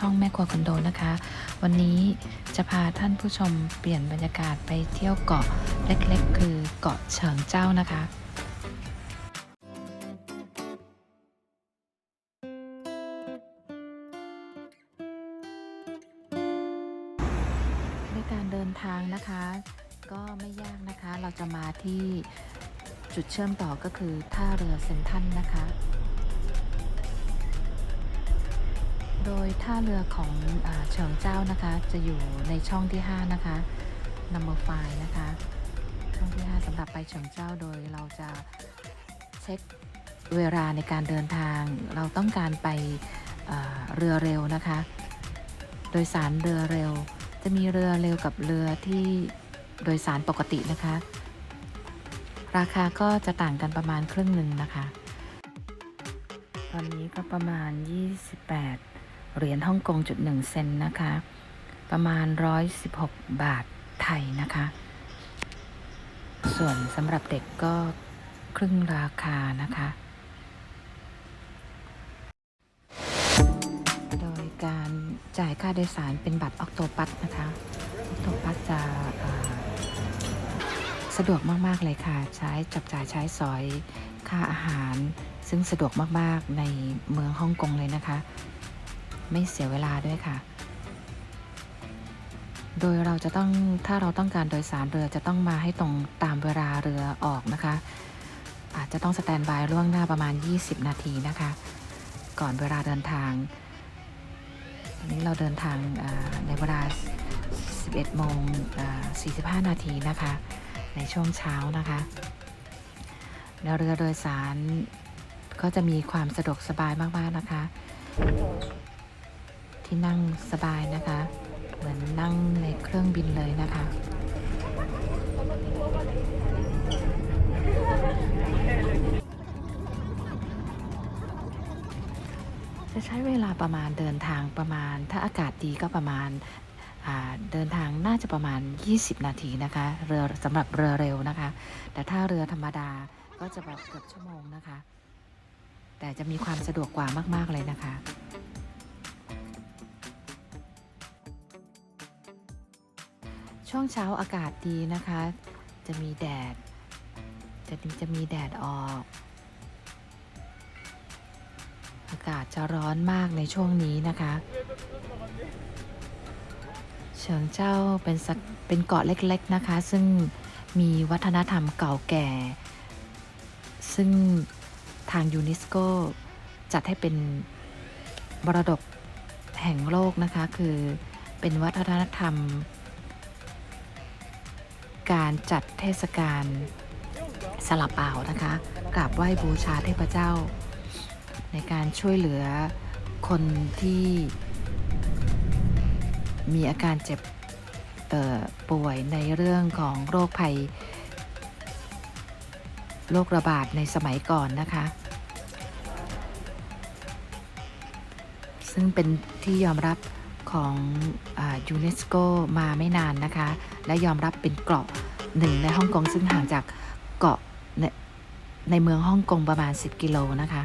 ช่องแม่ครัวคอนโดนะคะ วันนี้จะพาท่านผู้ชมเปลี่ยนบรรยากาศไปเที่ยวเกาะเล็กๆ คือเกาะเฉิงเจ้านะคะในการเดินทางนะคะ ก็ไม่ยากนะคะเราจะมาที่จุดเชื่อมต่อก็คือท่าเรือเซนทันนะคะ ดยท่าเรือของอเฉิงเจ้านะคะ จะอยู่ในช่องที่ 5 นะคะ number 5 นะคะ ช่องที่ 5สำหรับไปเฉิงเจ้าโดยเราจะเช็คเวลาในการเดินทาง เราต้องการไปอ่าเรือเร็วนะคะ โดยสารเรือเร็ว จะมีเรือเร็วกับเรือที่โดยสารปกตินะคะ ราคาก็จะต่างกันประมาณครึ่งหนึ่งนะคะ ตอนนี้ก็ประมาณ 28 เหรียญฮ่องกงจุดหนึ่งเซนนะคะ ประมาณ 116 บาทไทยนะคะ ส่วนสำหรับเด็กก็ครึ่งราคานะคะ โดยการจ่ายค่าโดยสารเป็นบัตรออกโตปัสนะคะออกโตปัสจะสะดวกมาก ๆ เลยค่ะ ใช้จับจ่ายใช้สอยค่าอาหาร ซึ่งสะดวกมาก ๆ ในเมืองฮ่องกงเลยนะคะ ไม่เสียเวลาด้วยค่ะ โดยเราจะต้องถ้าเราต้องการโดยสารเรือจะต้องมาให้ตรงตามเวลาเรือออกนะคะ อาจจะต้องสแตนบายล่วงหน้าประมาณ 20 นาทีนะคะ ก่อนเวลาเดินทางวันนี้เราเดินทางในเวลา 11โมงอ่า45 นาทีนะคะ ในช่วงเช้านะคะแล้วเรือโดยสารก็จะมีความสะดวกสบายมาก ๆ นะคะ ที่นั่งสบายนะคะ เหมือนนั่งในเครื่องบินเลยนะคะจะใช้เวลาประมาณเดินทางประมาณ ถ้าอากาศดีก็ประมาณาเดินทางน่าจะประมาณ 20 นาทีนะคะ เรือสำหรับเรือเร็วนะคะ แต่ถ้าเรือธรรมดาก็จะแบบเกือบชั่วโมงนะคะ แต่จะมีความสะดวกกว่ามาก ๆ เลยนะคะ ช่วงเช้าอากาศดีนะคะ จะมีแดด จะมีจะมีแดดออก อากาศจะร้อนมากในช่วงนี้นะคะเฉิงเจ้าเป็นสักเป็นเกาะเล็กๆนะคะ ซึ่งมีวัฒนธรรมเก่าแก่ ซึ่งทางยูเนสโกจัดให้เป็นมรดกแห่งโลกนะคะ คือเป็นวัฒนธรรม การจัดเทศกาลสลับเปล่านะคะกราบไหว้บูชาเทพเจ้า ในการช่วยเหลือคนที่มีอาการเจ็บป่วยในเรื่องของโรคภัย โรคระบาดในสมัยก่อนนะคะ ซึ่งเป็นที่ยอมรับของยูเนสโกมาไม่นานนะคะ และยอมรับเป็นเกาะหนึ่งในฮ่องกงซึ่งห่างจากเกาะในในเมืองฮ่องกงประมาณ 10 กิโลนะคะ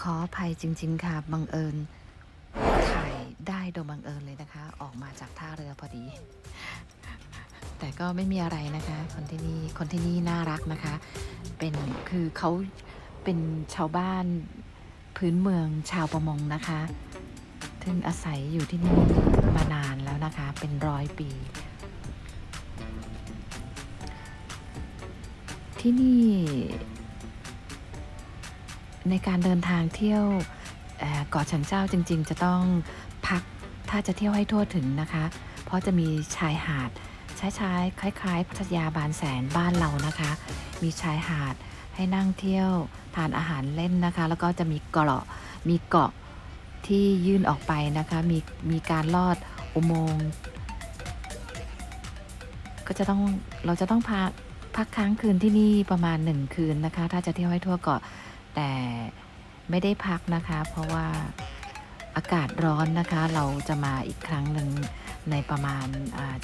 ขออภัยจริง ๆ ค่ะ บังเอิญ ถ่ายได้โดยบังเอิญเลยนะคะ ออกมาจากท่าเรือพอดี แต่ก็ไม่มีอะไรนะคะ คนที่นี่คนที่นี่น่ารักนะคะ เป็นคือเขาเป็นชาวบ้านพื้นเมืองชาวประมงนะคะซึ่งอาศัยอยู่ที่นี่มานานแล้วนะคะ เป็นร้อยปี ที่นี่ ในการเดินทางเที่ยวเกาะฉิงเจ้าจริง ๆ จะต้องพักถ้าจะเที่ยวให้ทั่วถึงนะคะ เพราะจะมีชายหาด ชายชายๆคล้าย ๆ พัทยาบางแสนบ้านเรานะคะ มีชายหาดให้นั่งเที่ยวทานอาหารเล่นนะคะ แล้วก็จะมีเกาะมีเกาะที่ยื่นออกไปนะคะ มีมีการลอดอุโมงค์ก็จะต้องเราจะต้องพักพักค้างคืนที่นี่ประมาณหนึ่งคืนนะคะ ถ้าจะเที่ยวให้ทั่วเกาะแต่ไม่ได้พักนะคะ เพราะว่าอากาศร้อนนะคะ เราจะมาอีกครั้งหนึ่ง ในประมาณ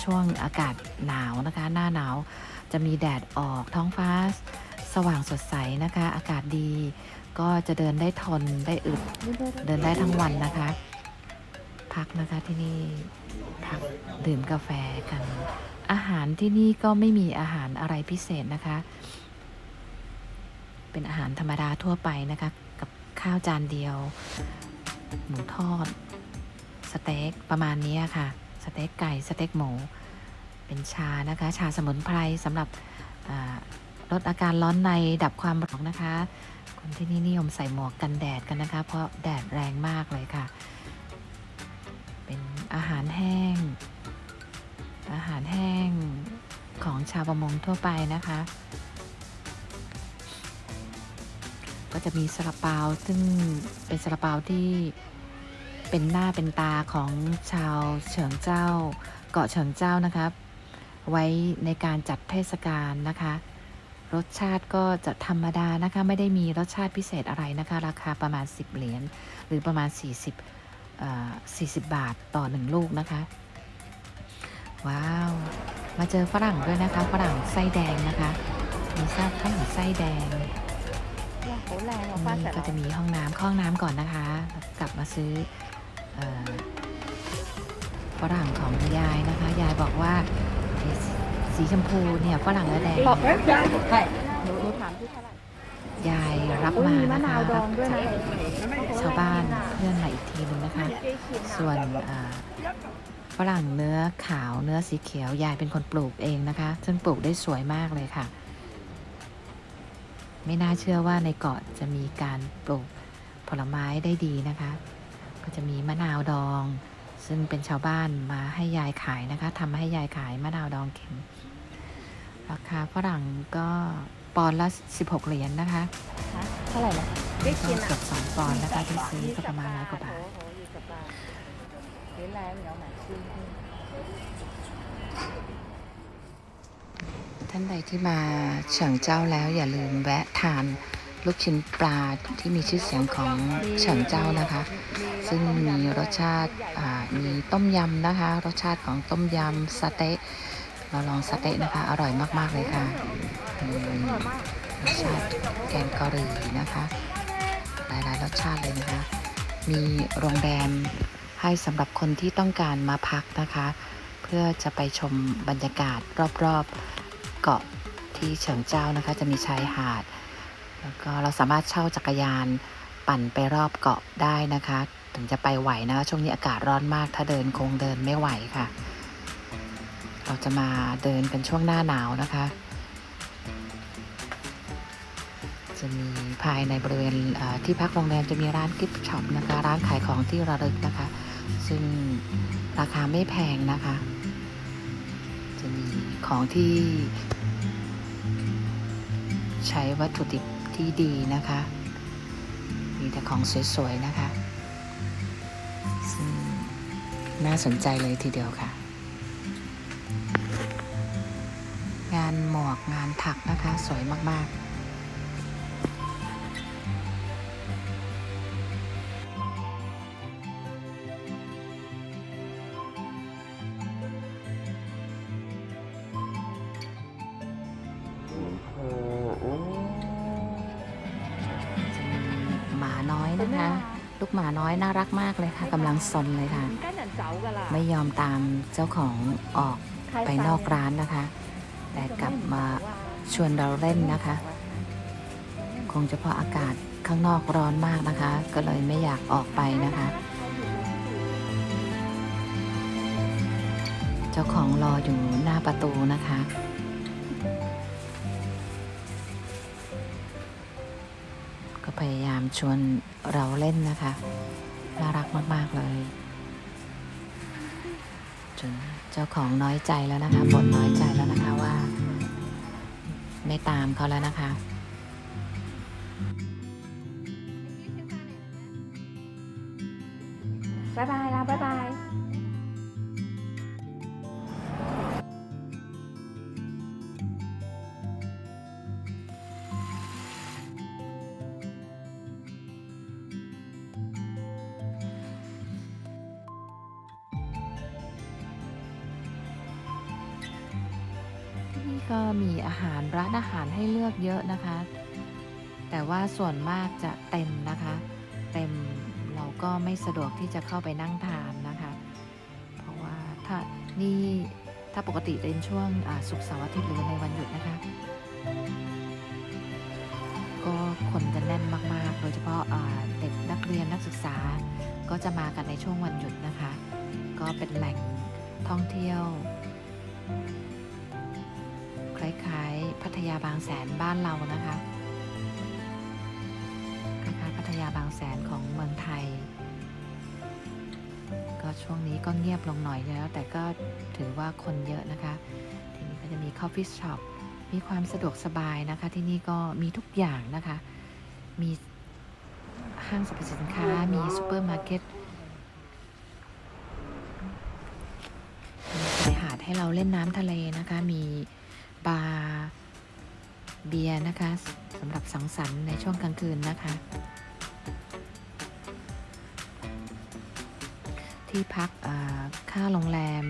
ช่วงอากาศหนาวนะคะ หน้าหนาวจะมีแดดออกท้องฟ้า สว่างสดใสนะคะ อากาศดี ก็จะเดินได้ทนได้อึดเดินได้ทั้งวันนะคะ พักนะคะที่นี่พักดื่มกาแฟกัน อาหารที่นี่ก็ไม่มีอาหารอะไรพิเศษนะคะ เป็นอาหารธรรมดาทั่วไปนะคะ กับข้าวจานเดียว หมูทอด สเต็กประมาณนี้ค่ะ สเต็กไก่สเต็กหมู เป็นชานะคะ ชาสมุนไพรสำหรับลดอาการร้อนในดับความร้อนนะคะ คนที่นี่นิยมใส่หมวกกันแดดกันนะคะ เพราะแดดแรงมากเลยค่ะ เป็นอาหารแห้ง อาหารแห้งของชาวประมงทั่วไปนะคะ ก็จะมีซาลาเปาซึ่งเป็นซาลาเปาที่ เป็นหน้าเป็นตาของชาวเฉิงเจ้า เกาะเฉิงเจ้านะครับ ไว้ในการจัดเทศกาลนะคะ รสชาติก็จะธรรมดานะคะ ไม่ได้มีรสชาติพิเศษอะไรนะคะ ราคาประมาณ 10 เหรียญหรือประมาณ 40เอ่อ40 บาทต่อ 1 ลูกนะคะ ว้าว มาเจอฝรั่งด้วยนะคะ ฝรั่งไส้แดงนะคะมีซาบข้าวหมูไส้แดงนี่ก็จะมีห้องน้ำห้องน้ำก่อนนะคะ กลับมาซื้อ ฝรั่งของยายนะคะ ยายบอกว่าไอ้สีสีชมพูเนี่ยฝรั่งและแดงบอกยายใช่หนูหนูถามที่เท่าไหร่ยายรับโอ้ยมามีมะนะคะนาวดรัอบงด้วยจานะกชาวบ้านเพื่อนมาอีกทีหนึงนะคะ ส่วนอ่าฝรั่งเนื้อขาวเนื้อสีเขียวยายเป็นคนปลูกเองนะคะ ซึ่งปลูกได้สวยมากเลยค่ะ ไม่น่าเชื่อว่าในเกาะจะมีการปลูกผลไม้ได้ดีนะคะ ก็จะมีมะนาวดอง ซึ่งเป็นชาวบ้านมาให้ยายขายนะคะทำมาให้ยายขายมะนาวดองเข็ม ราคาฝรั่งก็ปอนด์ละ 16 เหรียญนะคะเท่าไหร่ละก็เกือบสองปอนนะคะที่ซื้อก็ประมาณร้อยกว่าบาทท่านใดที่มาเฉิงเจ้าแล้วอย่าลืมแวะทาน ลูกชิ้นปลาที่มีชื่อเสียงของเฉิงเจ้านะคะ ซึ่งมีรสชาติมีต้มยำนะคะ รสชาติของต้มยำสเต๊ะเราลองสเต๊ะนะคะ อร่อยมาก ๆ เลยค่ะรสชาติแกงกะหรี่นะคะ หลาย ๆ รสชาติเลยนะคะ มีโรงแรมให้สำหรับคนที่ต้องการมาพักนะคะ เพื่อจะไปชมบรรยากาศรอบ ๆ เกาะที่เฉิงเจ้านะคะ จะมีชายหาด แล้วก็เราสามารถเช่าจักรยานปั่นไปรอบเกาะได้นะคะ ถึงจะไปไหวนะ ช่วงนี้อากาศร้อนมาก ถ้าเดินคงเดินไม่ไหวค่ะ เราจะมาเดินกันช่วงหน้าหนาวนะคะ จะมีภายในบริเวณที่พักโรงแรมจะมีร้านกิฟต์ช็อปนะคะ ร้านขายของที่ระลึกนะคะ ซึ่งราคาไม่แพงนะคะ จะมีของที่ใช้วัตถุดิบ ที่ดีนะคะ มีแต่ของสวยๆนะคะซึ่งน่าสนใจเลยทีเดียวค่ะ งานหมวกงานถักนะคะ สวยมากๆ หมาน้อยน่ารักมากเลยค่ะกำลังซนเลยค่ะ ไม่ยอมตามเจ้าของออกไปนอกร้านนะคะ แต่กลับมาชวนเราเล่นนะคะ คงจะเพราะอากาศข้างนอกร้อนมากนะคะ ก็เลยไม่อยากออกไปนะคะ เจ้าของรออยู่หน้าประตูนะคะ พยายามชวนเราเล่นนะคะ น่ารักมาก ๆ เลยจนเจ้าของน้อยใจแล้วนะคะบ่นน้อยใจแล้วนะคะว่า ไม่ตามเขาแล้วนะคะ ก็มีอาหารร้านอาหารให้เลือกเยอะนะคะ แต่ว่าส่วนมากจะเต็มนะคะ เต็มเราก็ไม่สะดวกที่จะเข้าไปนั่งทานนะคะ เพราะว่าถ้านี่ถ้าปกติเป็นช่วงอ่าศุกเสาร์อาทิตย์หรือในวันหยุดนะคะ ก็คนจะแน่นมากๆ โดยเฉพาะเด็กนักเรียนนักศึกษาก็จะมากันในช่วงวันหยุดนะคะ ก็เป็นแหล่งท่องเที่ยว คล้ายๆ พัทยาบางแสนบ้านเรานะคะ คล้ายๆพัทยาบางแสนของเมืองไทย ก็ช่วงนี้ก็เงียบลงหน่อยแล้ว แต่ก็ถือว่าคนเยอะนะคะ ทีนี้ก็จะมี coffee shop มีความสะดวกสบายนะคะ ที่นี่ก็มีทุกอย่างนะคะ มีห้างสรรพสินค้า มีซูเปอร์มาร์เก็ตมีชายหาดให้เราเล่นน้ำทะเลนะคะ มี บาร์เบียร์นะคะสำหรับสังสรรค์ในช่วงกลางคืนนะคะ ที่พักค่าโรงแรม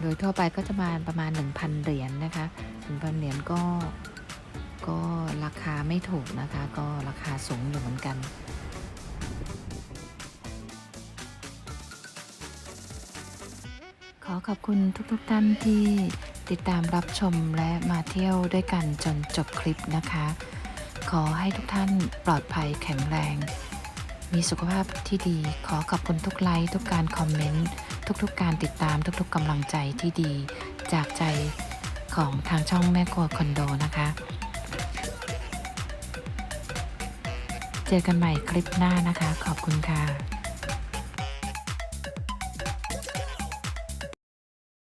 โดยทั่วไปก็จะมาประมาณ 1,000 เหรียญนะคะ1,000 เหรียญก็ก็ราคาไม่ถูกนะคะ ก็ราคาสูงอยู่เหมือนกันขอขอบคุณทุกๆทท่านที่ ติดตามรับชมและมาเที่ยวด้วยกันจนจบคลิปนะคะ ขอให้ทุกท่านปลอดภัยแข็งแรง มีสุขภาพที่ดี ขอขอบคุณทุกไลค์ทุกการคอมเมนต์ ทุกๆการติดตามทุกๆกำลังใจที่ดี จากใจของทางช่องแม่ครัวคอนโดนะคะ เจอกันใหม่คลิปหน้านะคะ ขอบคุณค่ะ